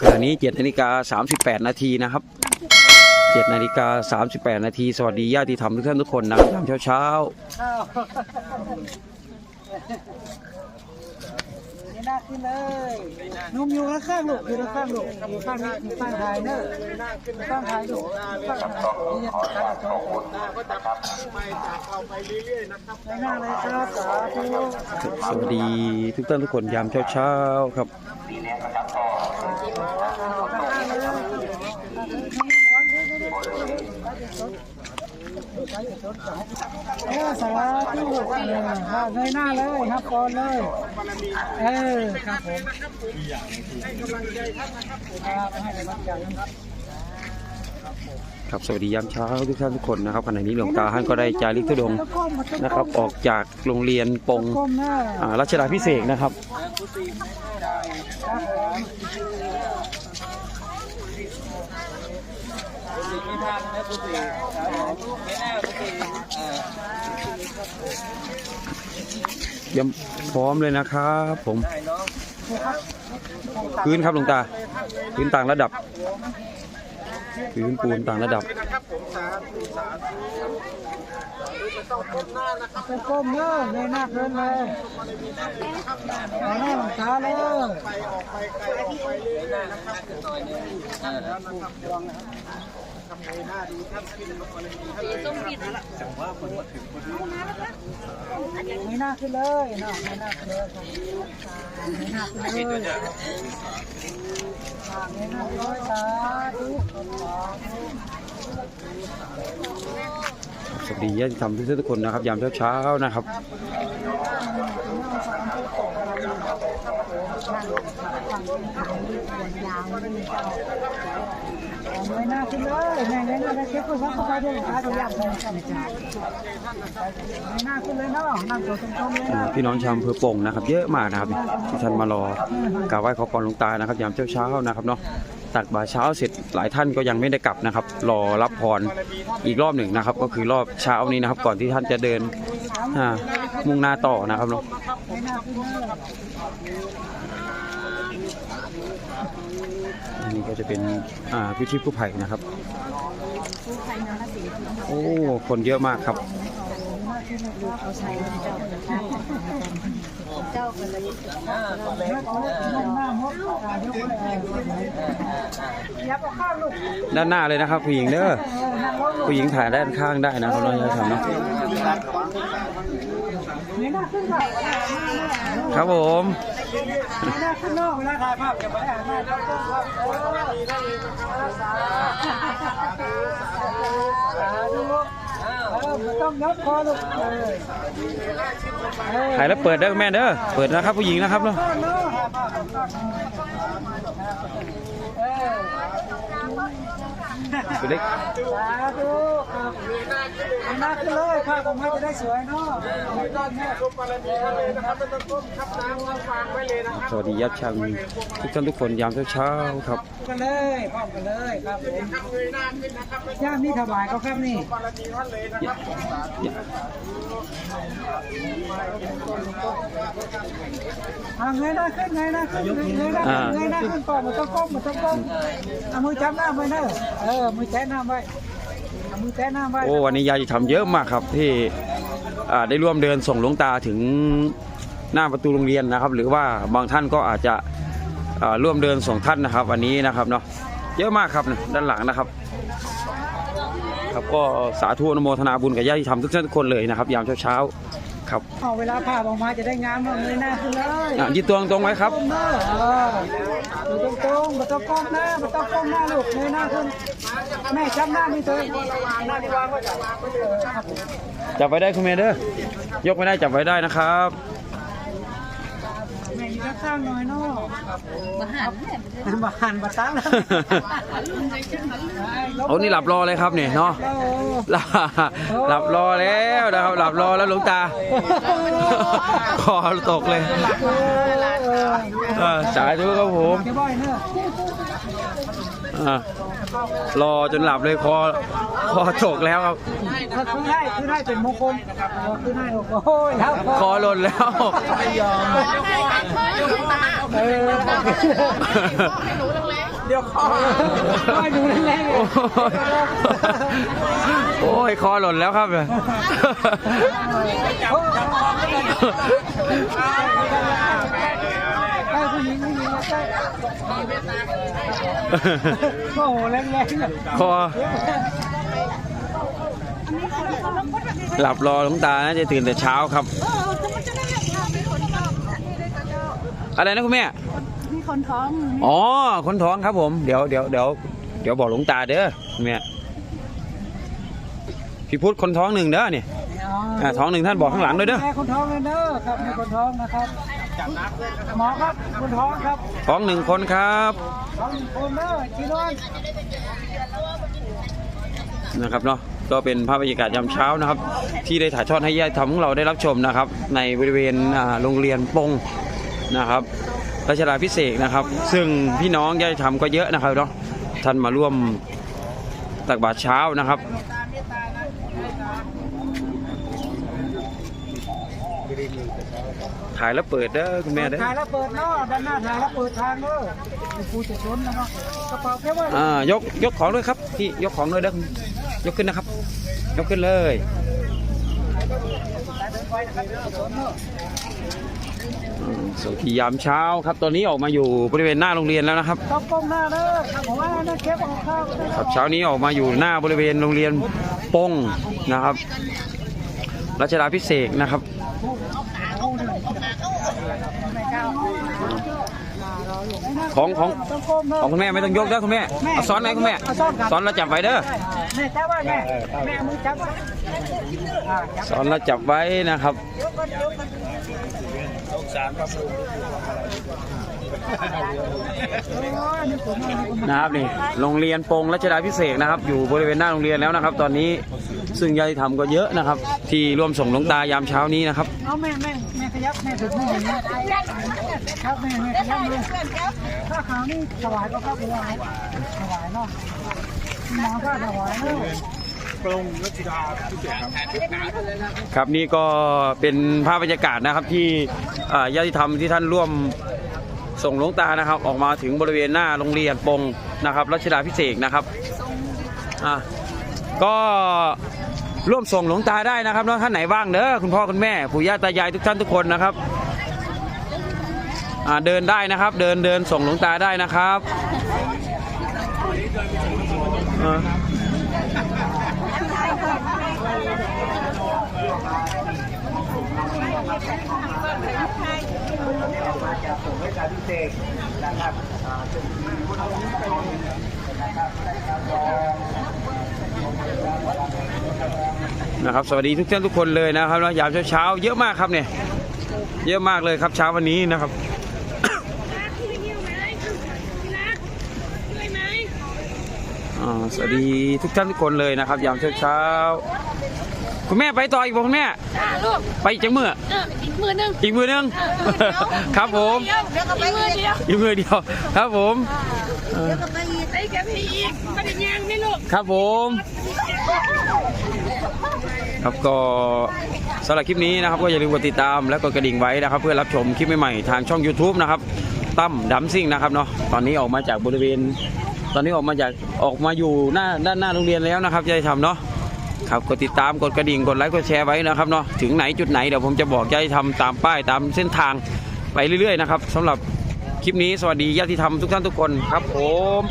ขณะนี้7นาฬิกา38นาทีนะครับ7นาฬิกา38นาทีสวัสดีญาติธรรมทุกท่านทุกคนนะยามเช้านี่น่าขึ้นเลยนุ่มอยู่ข้างๆลูกอยู่ข้างๆลูกอยู่ข้างนี้อยู่ข้างท้ายเนอะข้างท้ายลูกข้างท้ายนี่จะตัดจอก็จะไปจากเราไปเรื่อยๆนะครับในหน้าเลยครับสาธุสวัสดีทุกท่านทุกคนยามเช้าๆครับ เออสาธุครับในหน้าเลยครับก่อนเลย เออครับผมให้กำลังใจท่านนะครับครับให้กำลังใจครับครับสวัสดียามเช้าทุกท่านทุกคนนะครับขณะนี้หลวงตาท่านก็ได้จาริกธุดงนะครับ ออกจากโรงเรียนปงรัชดาพิเศษนะครับ ครับผมเตรียมพร้อมเลยนะครับผมพื้นครับหลวงตา พื้นต่างระดับ พื้นปูนต่างระดับไปก้มเนอะในหน้าเพื่อนเลยเอาหน้าหลังค ทำไงหน้าเลยไม่น่าขึ้นเลยเนาะไม่น่าขึ้นเลยไม่น่าขึ้นเลยไม่น่าขึ้นเลยสาธุสวัสดีญาติธรรมทุกทุกคนนะครับ ยามเช้าๆนะครับ ไม่น่าขึ้นเลยแม่ไม่น่าได้เช็คคนวัดเข้าไปด้วยขาตัวอย่างเลยไม่น่าขึ้นเลยเนาะนั่งตัวตรงๆเลยอ่านะพี่น้องชาวอำเภอปงนะครับ เยอะมากนะครับที่ท่านมารอกราบไหว้ขอพรหลวงตานะครับยามเช้าๆนะครับเนาะตักบาตรเช้าเสร็จหลายท่านก็ยังไม่ได้กลับนะครับ รอรับพรอีกรอบหนึ่งนะครับ ก็คือรอบเช้านี้นะครับ ก่อนที่ท่านจะเดินมุ่งหน้าต่อนะครับเนาะ ไม่ น่าขึ้นเลยอันนี้ก็จะเป็นอ่าพิธีผู้ไผ่นะครับ โอ้คนเยอะมากครับนั่งหน้ามดตายกเลยยับเอาข้าวลูกด้านหน้าเลยนะครับผู้หญิงเด้อนั่งลงลูกผู้หญิงถ่ายด้านข้างได้นะครับน้องชายทำเนาะไม่น่าขึ้นเลยครับผม ไม่น่าขึ้นนอกเวลาถ่ายภาพเก็บไว้อ่านได้ต้องรับโอ้ดีได้เลยสาต้องยกคอลูกถ่ายแล้วเปิดเด้อแม่เด้อ เปิดนะครับผู้หญิงนะครับเนาะ ข้าวเนาะเออตัวเล็กสาธุครับไม่น่าขึ้นเลยภาพออกมาจะได้สวยเนาะไม่ต้องแม่ทุกกรณีเลยนะครับไม่ต้องก้มทับน้ำวางไว้เลยนะครับสวัสดีญาติชังทุกท่านทุกคนยามเช้าๆครับกันเลยพร้อมกันเลยครับผมย่างนี่ถวายเขาครับนี่อ่าเงยหน้าขึ้นเงยหน้าขึ้นเงยหน้าขึ้นเงยหน้าขึ้นก่อนมันต้องก้มมันต้องก้มเอามือจับหน้าไว้เนอะเออมือแตะหน้าไว้เอามือแตะหน้าไว้โอ้วันนี้ญาติธรรมเยอะมากครับที่อ่าได้ร่วมเดินส่งหลวงตาถึงหน้าประตูโรงเรียนนะครับ หรือว่าบางท่านก็อาจจะอ่าร่วมเดินส่งท่านนะครับ วันนี้นะครับเนาะเยอะมากครับนะด้านหลังนะครับครับก็สาธุอนุโมทนาบุญกับญาติธรรมทุกท่านทุกคนเลยนะครับยามเช้าๆครับเอาเวลาผ่าออกมาจะได้งามเนอะเงยหน้าขึ้นเลยอะยืดตัวตรงๆไว้ครับก้มหน้าเออ อยู่ตรงตรงๆไม่ต้องก้มหน้าไม่ต้องก้มหน้าลูกเงยหน้าขึ้นแม่จับหน้าไม่เถอหน้าที่วางก็จับจับไว้ได้คุณเมเด้อยกไม่ได้จับไว้ได้นะครับ ข้าวน้อยเนาะมาหันมาหันมาตั้งแล้วโอ้นี่หลับรอเลยครับเนี่ยเนาะหลับรอแล้วนะครับหลับรอแล้วหลวงตาคอตกเลยเออสาธุครับผม เก็บไว้เนอะอ่ารอจนหลับเลยคอคอตกแล้วครับถ้าคือได้คือได้เป็นมงคลเออคือได้โอ้ยแล้วคอหล่นแล้วไม่ยอมเออเดี๋ยวคอไม่ดูแรงๆโอ้ยโอ้ยคอหล่นแล้วครับเนี่ยใกล้ ผู้หญิงผู้หญิงใกล้โอ้โหแรงๆเลยคอหลับรอหลวงตานะจะตื่นแต่เช้าครับ อะไรนะคุณแม่มีคนท้อง อ๋อ คนท้องครับผม เดี๋ยวเดี๋ยวเดี๋ยวเดี๋ยวบอกหลวงตาเด้อคุณแม่พี่พุทธคนท้องหนึ่งเด้อเนี่ยอ่าท้องหนึ่งท่านบอกข้างหลังด้วยเด้อแม่คนท้องเลยเด้อครับมีคนท้องนะครับ หมอครับคนท้องครับท้องหนึ่งคนครับท้องหนึ่งคนเด้อจีนอนนะครับเนาะก็เป็นภาพบรรยากาศยามเช้านะครับ ที่ได้ถ่ายทอดให้ญาติธรรมของเราได้รับชมนะครับ ในบริเวณโรงเรียนปงนะครับรัชดาพิเศษนะครับ ซึ่งพี่น้องญาติธรรมก็เยอะนะครับเนาะท่านมาร่วมตักบาตรเช้านะครับ ถ่ายแล้วเปิดเด้อคุณแม่เด้อถ่ายแล้วเปิดเนาะด้านหน้าถ่ายแล้วเปิดทางเด้อผู้จะชนนะเนาะกระเป๋าแค่ว่าอ่ายกยกของด้วยครับพี่ยกของด้วยเด้อยกขึ้นนะครับ ยกขึ้นเลยอืมสวัสดียามเช้าครับ ตอนนี้ออกมาอยู่บริเวณหน้าโรงเรียนแล้วนะครับต้องก้มหน้าเด้อครับผมว่านั่นเก็บของข้าวก็ได้ครับเช้านี้ออกมาอยู่หน้าบริเวณโรงเรียนปงนะครับรัชดาพิเศษกนะครับ ของของต้องก้มเด้อของคุณแม่ไม่ต้องยกเด้อคุณแม่เอาซ้อนไหมคุณแม่เอาซ้อนครับซ้อนแล้วจับไว้เด้อแม่จับไว้แม่แม่มือจับไว้อ่าจับซ้อนแล้วจับไว้นะครับโอ้ยนี่ผมเอานี่ผมนะครับนี่โรงเรียนปงรัชดาพิเศษกนะครับ อยู่บริเวณหน้าโรงเรียนแล้วนะครับ ตอนนี้ซึ่งญาติธรรมก็เยอะนะครับ ที่ร่วมส่งหลวงตายามเช้านี้นะครับเอาแม่แม่แม่ขยับแม่ถึงแม่อย่างนี้ ครับแม่แม่ขยับเลยถ้าขาวนี่ถวายก็ครับถวายถวายเนาะหมอก็ถวายเนาะครับนี่ก็เป็นภาพบรรยากาศนะครับที่ญาติธรรมที่ท่านร่วมส่งหลวงตานะครับ ออกมาถึงบริเวณหน้าโรงเรียนปงนะครับรัชดาพิเศษนะครับอะก็ร่วมส่งหลวงตาได้นะครับเนาะท่านไหนว่างเด้อคุณพ่อคุณแม่ปู่ย่าตายายทุกท่านทุกคนนะครับ เดินได้นะครับ เดินเดินส่งหลวงตาได้นะครับนะครับ สวัสดีทุกท่านทุกคนเลยนะครับแล้วยามเช้าๆเยอะมากครับเนี่ย เยอะมากเลยครับเช้าวันนี้นะครับ อ่า สวัสดีทุกท่านทุกคนเลยนะครับยามเช้าๆคุณแม่ไปต่ออีกบ่คุณแม่จ้าลูกไปอีกจังมือเอออีกมือหนึงอีกมือนึงครับผมเดี๋ยวเดี๋ยวก็ไปมือเดียวอีกมือเดียวครับผมเออเดี๋ยวก็ไปอีกไปกับพี่อีกไม่ได้ยังไม่ลูกครับผมครับก็สำหรับคลิปนี้นะครับก็อย่าลืมกดติดตามและกดกระดิ่งไว้นะครับ เพื่อรับชมคลิปใหม่ๆทางช่อง YouTube นะครับตั้มดัมซิ่งนะครับเนาะตอนนี้ออกมาจากบริเวณ ตอนนี้ออกมาจากออกมาอยู่หน้าด้านหน้าโรงเรียนแล้วนะครับยายทำเนาะครับกดติดตามกดกระดิ่งกดไลค์กดแชร์ไว้นะครับเนาะถึงไหนจุดไหนเดี๋ยวผมจะบอกยายทำตามป้ายตามเส้นทางไปเรื่อยๆนะครับสำหรับคลิปนี้สวัสดีญาติธรรมทุกท่านทุกคนครับผม